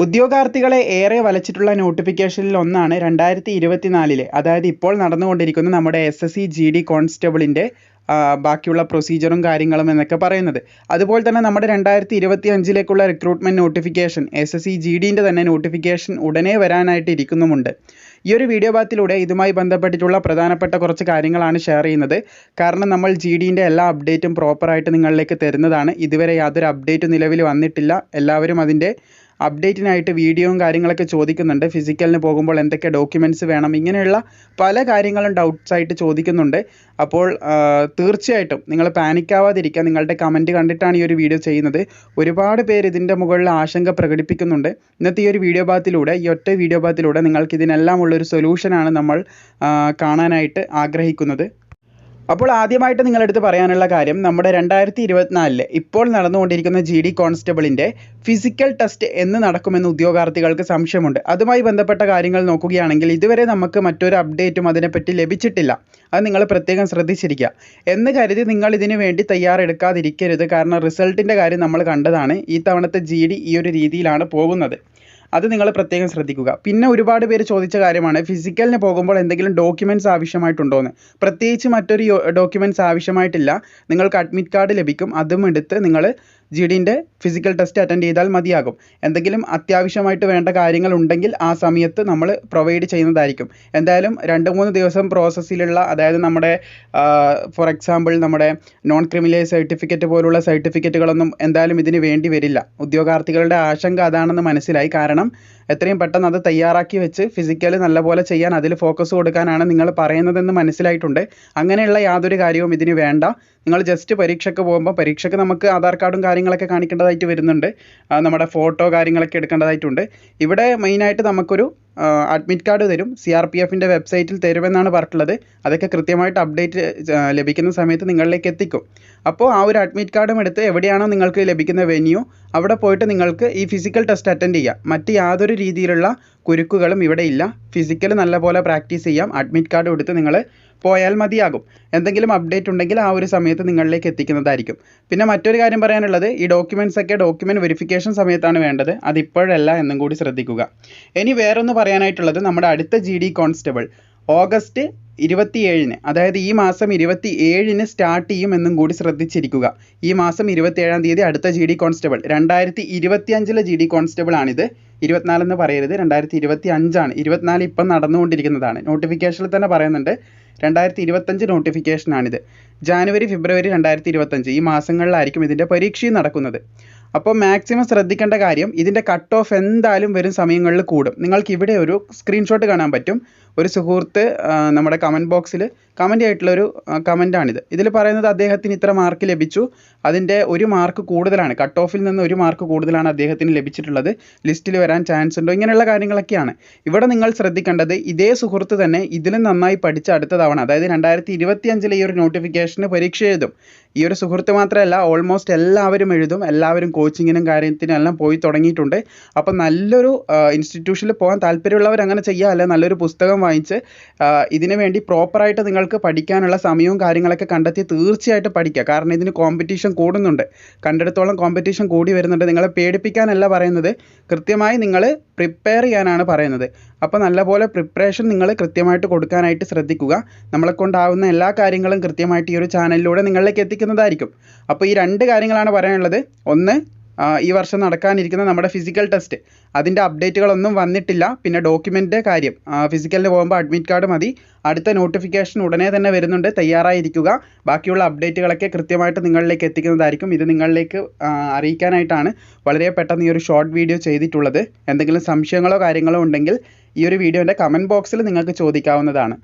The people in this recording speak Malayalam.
ഉദ്യോഗാർത്ഥികളെ ഏറെ വലച്ചിട്ടുള്ള നോട്ടിഫിക്കേഷനിൽ ഒന്നാണ് രണ്ടായിരത്തി ഇരുപത്തിനാലിലെ അതായത് ഇപ്പോൾ നടന്നുകൊണ്ടിരിക്കുന്ന നമ്മുടെ S S C G D കോൺസ്റ്റബിളിന്റെ ബാക്കിയുള്ള പ്രൊസീജിയറും കാര്യങ്ങളും എന്നൊക്കെ പറയുന്നത്. അതുപോലെ തന്നെ നമ്മുടെ രണ്ടായിരത്തി ഇരുപത്തി അഞ്ചിലേക്കുള്ള recruitment notification S S C G തന്നെ നോട്ടിഫിക്കേഷൻ ഉടനെ വരാനായിട്ട് ഇരിക്കുന്നുമുണ്ട്. ഈ ഒരു വീഡിയോ ഭാഗത്തിലൂടെ ഇതുമായി ബന്ധപ്പെട്ടിട്ടുള്ള പ്രധാനപ്പെട്ട കുറച്ച് കാര്യങ്ങളാണ് ഷെയർ ചെയ്യുന്നത്. കാരണം നമ്മൾ ജി എല്ലാ അപ്ഡേറ്റും പ്രോപ്പറായിട്ട് നിങ്ങളിലേക്ക് തരുന്നതാണ്. ഇതുവരെ യാതൊരു അപ്ഡേറ്റും നിലവിൽ വന്നിട്ടില്ല. എല്ലാവരും അതിന്റെ അപ്ഡേറ്റിനായിട്ട് വീഡിയോയും കാര്യങ്ങളൊക്കെ ചോദിക്കുന്നുണ്ട്. ഫിസിക്കലിന് പോകുമ്പോൾ എന്തൊക്കെ ഡോക്യുമെന്റ്സ് വേണം? ഇങ്ങനെയുള്ള പല കാര്യങ്ങളും ഡൗട്ട്സ് ആയിട്ട് ചോദിക്കുന്നുണ്ട്. അപ്പോൾ തീർച്ചയായിട്ടും നിങ്ങൾ പാനിക്കാവാതിരിക്കുക നിങ്ങളുടെ കമന്റ് കണ്ടിട്ടാണ് ഈ ഒരു വീഡിയോ ചെയ്യുന്നത്. ഒരുപാട് പേര് ഇതിന്റെ മുകളിൽ ആശങ്ക പ്രകടിപ്പിക്കുന്നുണ്ട്. ഇന്നത്തെ ഈ ഒരു വീഡിയോ ഭാഗത്തിലൂടെ ഈ ഒറ്റ വീഡിയോ ഭാഗത്തിലൂടെ നിങ്ങൾക്ക് ഇതിനെല്ലാം ഉള്ളൊരു സൊല്യൂഷനാണ് നമ്മൾ കാണാനായിട്ട് ആഗ്രഹിക്കുന്നത്. അപ്പോൾ ആദ്യമായിട്ട് നിങ്ങളടുത്ത് പറയാനുള്ള കാര്യം നമ്മുടെ രണ്ടായിരത്തി ഇരുപത്തിനാലിൽ ഇപ്പോൾ നടന്നുകൊണ്ടിരിക്കുന്ന ജി ഡി കോൺസ്റ്റബിളിന്റെ ഫിസിക്കൽ ടെസ്റ്റ് എന്ന് നടക്കുമെന്ന് ഉദ്യോഗാർത്ഥികൾക്ക് സംശയമുണ്ട്. അതുമായി ബന്ധപ്പെട്ട കാര്യങ്ങൾ നോക്കുകയാണെങ്കിൽ ഇതുവരെ നമുക്ക് മറ്റൊരു അപ്ഡേറ്റും അതിനെപ്പറ്റി ലഭിച്ചിട്ടില്ല. അത് നിങ്ങൾ പ്രത്യേകം ശ്രദ്ധിച്ചിരിക്കുക. എന്ന് കരുതി നിങ്ങൾ ഇതിനു വേണ്ടി തയ്യാറെടുക്കാതിരിക്കരുത്. കാരണം റിസൾട്ടിന്റെ കാര്യം നമ്മൾ കണ്ടതാണ്. ഈ തവണത്തെ ജി ഡി ഈ ഒരു രീതിയിലാണ് പോകുന്നത്. അത് നിങ്ങൾ പ്രത്യേകം ശ്രദ്ധിക്കുക. പിന്നെ ഒരുപാട് പേര് ചോദിച്ച കാര്യമാണ് ഫിസിക്കലിന് പോകുമ്പോൾ എന്തെങ്കിലും ഡോക്യുമെന്റ്സ് ആവശ്യമായിട്ടുണ്ടോ എന്ന് പ്രത്യേകിച്ച് മറ്റൊരു ഡോക്യുമെന്റ്സ് ആവശ്യമായിട്ടില്ല. നിങ്ങൾക്ക് അഡ്മിറ്റ് കാർഡ് ലഭിക്കും. അതും എടുത്ത് നിങ്ങൾ ജി ഡിന്റെ ഫിസിക്കൽ ടെസ്റ്റ് അറ്റൻഡ് ചെയ്താൽ മതിയാകും. എന്തെങ്കിലും അത്യാവശ്യമായിട്ട് വേണ്ട കാര്യങ്ങൾ ഉണ്ടെങ്കിൽ ആ സമയത്ത് നമ്മൾ പ്രൊവൈഡ് ചെയ്യുന്നതായിരിക്കും. എന്തായാലും രണ്ട് മൂന്ന് ദിവസം പ്രോസസ്സിലുള്ള അതായത് നമ്മുടെ ഫോർ എക്സാമ്പിൾ നമ്മുടെ നോൺ ക്രിമിനൽ സർട്ടിഫിക്കറ്റ് പോലുള്ള സർട്ടിഫിക്കറ്റുകളൊന്നും എന്തായാലും ഇതിന് വേണ്ടി വരില്ല. ഉദ്യോഗാർത്ഥികളുടെ ആശങ്ക അതാണെന്ന് മനസ്സിലായി. കാരണം എത്രയും പെട്ടെന്ന് അത് തയ്യാറാക്കി വെച്ച് ഫിസിക്കലി നല്ലപോലെ ചെയ്യാൻ അതിൽ ഫോക്കസ് കൊടുക്കാനാണ് നിങ്ങൾ പറയുന്നതെന്ന് മനസ്സിലായിട്ടുണ്ട്. അങ്ങനെയുള്ള യാതൊരു കാര്യവും ഇതിന് വേണ്ട. നിങ്ങൾ ജസ്റ്റ് പരീക്ഷയ്ക്ക് പോകുമ്പോൾ പരീക്ഷയ്ക്ക് നമുക്ക് ആധാർ കാർഡും കാര്യങ്ങളൊക്കെ കാണിക്കേണ്ടതായിട്ട് വരുന്നുണ്ട്. നമ്മുടെ ഫോട്ടോ കാര്യങ്ങളൊക്കെ എടുക്കേണ്ടതായിട്ടുണ്ട്. ഇവിടെ മെയിനായിട്ട് നമുക്കൊരു അഡ്മിറ്റ് കാർഡ് തരും. സി ആർ പി എഫിന്റെ വെബ്സൈറ്റിൽ തരുമെന്നാണ് പറഞ്ഞിട്ടുള്ളത്. അതൊക്കെ കൃത്യമായിട്ട് അപ്ഡേറ്റ് ലഭിക്കുന്ന സമയത്ത് നിങ്ങളിലേക്ക് എത്തിക്കും. അപ്പോൾ ആ ഒരു അഡ്മിറ്റ് കാർഡും എടുത്ത് എവിടെയാണോ നിങ്ങൾക്ക് ലഭിക്കുന്ന വെന്യൂ അവിടെ പോയിട്ട് നിങ്ങൾക്ക് ഈ ഫിസിക്കൽ ടെസ്റ്റ് അറ്റൻഡ് ചെയ്യാം. മറ്റ് യാതൊരു രീതിയിലുള്ള കുരുക്കുകളും ഇവിടെ ഇല്ല. ഫിസിക്കൽ നല്ലപോലെ പ്രാക്ടീസ് ചെയ്യാം. അഡ്മിറ്റ് കാർഡ് കൊടുത്ത് നിങ്ങൾ പോയാൽ മതിയാകും. എന്തെങ്കിലും അപ്ഡേറ്റ് ഉണ്ടെങ്കിൽ ആ ഒരു സമയത്ത് നിങ്ങളിലേക്ക് എത്തിക്കുന്നതായിരിക്കും. പിന്നെ മറ്റൊരു കാര്യം പറയാനുള്ളത് ഈ ഡോക്യുമെന്റ്സ് ഒക്കെ ഡോക്യുമെന്റ് വെരിഫിക്കേഷൻ സമയത്താണ് വേണ്ടത്. അതിപ്പോഴല്ല എന്നും കൂടി ശ്രദ്ധിക്കുക. ഇനി വേറൊന്ന് പറയാനായിട്ടുള്ളത് നമ്മുടെ അടുത്ത ജി ഡി കോൺസ്റ്റബിൾ ഓഗസ്റ്റ് ഇരുപത്തിയേഴിന് അതായത് ഈ മാസം ഇരുപത്തി ഏഴിന് സ്റ്റാർട്ട് ചെയ്യുമെന്നും കൂടി ശ്രദ്ധിച്ചിരിക്കുക. ഈ മാസം ഇരുപത്തിയേഴാം തീയതി അടുത്ത ജി ഡി കോൺസ്റ്റബിൾ രണ്ടായിരത്തി ഇരുപത്തി അഞ്ചിലെ ജി ഡി കോൺസ്റ്റബിൾ ആണിത്. ഇരുപത്തിനാലെന്ന് പറയരുത്. രണ്ടായിരത്തി ഇരുപത്തി അഞ്ചാണ് ഇരുപത്തിനാല് ഇപ്പം നടന്നുകൊണ്ടിരിക്കുന്നതാണ്. നോട്ടിഫിക്കേഷനിൽ തന്നെ പറയുന്നുണ്ട്. രണ്ടായിരത്തി ഇരുപത്തഞ്ച് നോട്ടിഫിക്കേഷനാണിത് ജാനുവരി ഫെബ്രുവരി രണ്ടായിരത്തി ഇരുപത്തഞ്ച് ഈ മാസങ്ങളിലായിരിക്കും ഇതിന്റെ പരീക്ഷയും നടക്കുന്നത്. അപ്പോൾ മാക്സിമം ശ്രദ്ധിക്കേണ്ട കാര്യം ഇതിന്റെ കട്ട് ഓഫ് എന്തായാലും വരും സമയങ്ങളിൽ കൂടും. നിങ്ങൾക്ക് ഇവിടെ ഒരു സ്ക്രീൻഷോട്ട് കാണാൻ പറ്റും. ഒരു സുഹൃത്ത് നമ്മുടെ കമന്റ് ബോക്സിൽ കമന്റ് ആയിട്ടുള്ളൊരു കമന്റാണിത് ഇതിൽ പറയുന്നത് അദ്ദേഹത്തിന് ഇത്ര മാർക്ക് ലഭിച്ചു. അതിന്റെ ഒരു മാർക്ക് കൂടുതലാണ്. കട്ട് ഓഫിൽ നിന്ന് ഒരു മാർക്ക് കൂടുതലാണ് അദ്ദേഹത്തിന് ലഭിച്ചിട്ടുള്ളത്. ലിസ്റ്റിൽ വരാൻ ചാൻസ് ഉണ്ടോ? ഇങ്ങനെയുള്ള കാര്യങ്ങളൊക്കെയാണ്. ഇവിടെ നിങ്ങൾ ശ്രദ്ധിക്കേണ്ടത് ഇതേ സുഹൃത്ത് തന്നെ ഇതിലും നന്നായി പഠിച്ച അടുത്ത തവണ അതായത് രണ്ടായിരത്തി ഇരുപത്തി അഞ്ചിലെ ഈ ഒരു നോട്ടിഫിക്കേഷന് പരീക്ഷ എഴുതും. ഈ ഒരു സുഹൃത്ത് മാത്രമല്ല ഓൾമോസ്റ്റ് എല്ലാവരും എഴുതും. എല്ലാവരും കോച്ചിങ്ങിനും കാര്യത്തിനും എല്ലാം പോയി തുടങ്ങിയിട്ടുണ്ട്. അപ്പം നല്ലൊരു ഇൻസ്റ്റിറ്റ്യൂഷനിൽ പോകാൻ താല്പര്യമുള്ളവർ അങ്ങനെ ചെയ്യുക അല്ലെങ്കിൽ നല്ലൊരു പുസ്തകം വാങ്ങിച്ച് ഇതിനു വേണ്ടി പ്രോപ്പറായിട്ട് നിങ്ങൾക്ക് പഠിക്കാനുള്ള സമയവും കാര്യങ്ങളൊക്കെ കണ്ടെത്തി തീർച്ചയായിട്ടും പഠിക്കുക. കാരണം ഇതിന് കോമ്പറ്റീഷൻ കൂടുന്നുണ്ട്. കണ്ടിടത്തോളം കോമ്പറ്റീഷൻ കൂടി വരുന്നുണ്ട്. നിങ്ങളെ പേടിപ്പിക്കാനല്ല പറയുന്നത്. കൃത്യമായി നിങ്ങൾ പ്രിപ്പയർ ചെയ്യാനാണ് പറയുന്നത്. അപ്പോൾ നല്ലപോലെ പ്രിപ്പറേഷൻ നിങ്ങൾ കൃത്യമായിട്ട് കൊടുക്കാനായിട്ട് ശ്രദ്ധിക്കുക. നമ്മളെ കൊണ്ടാവുന്ന എല്ലാ കാര്യങ്ങളും കൃത്യമായിട്ട് ഈ ഒരു ചാനലിലൂടെ നിങ്ങളിലേക്ക് എത്തിക്കുന്നതായിരിക്കും. അപ്പോൾ ഈ രണ്ട് കാര്യങ്ങളാണ് പറയാനുള്ളത്. ഒന്ന് ഈ വർഷം നടക്കാനിരിക്കുന്ന നമ്മുടെ ഫിസിക്കൽ ടെസ്റ്റ് അതിന്റെ അപ്ഡേറ്റുകളൊന്നും വന്നിട്ടില്ല. പിന്നെ ഡോക്യുമെന്റ് കാര്യം. ഫിസിക്കലിന് പോകുമ്പോൾ അഡ്മിറ്റ് കാർഡ് മതി. അടുത്ത നോട്ടിഫിക്കേഷൻ ഉടനെ തന്നെ വരുന്നുണ്ട്. തയ്യാറായിരിക്കുക. ബാക്കിയുള്ള അപ്ഡേറ്റുകളൊക്കെ കൃത്യമായിട്ട് നിങ്ങളിലേക്ക് എത്തിക്കുന്നതായിരിക്കും. ഇത് നിങ്ങളിലേക്ക് അറിയിക്കാനായിട്ടാണ് വളരെ പെട്ടെന്ന് ഈ ഒരു ഷോർട്ട് വീഡിയോ ചെയ്തിട്ടുള്ളത്. എന്തെങ്കിലും സംശയങ്ങളോ കാര്യങ്ങളോ ഉണ്ടെങ്കിൽ ഈ ഒരു വീഡിയോന്റെ കമന്റ് ബോക്സിൽ നിങ്ങൾക്ക് ചോദിക്കാവുന്നതാണ്.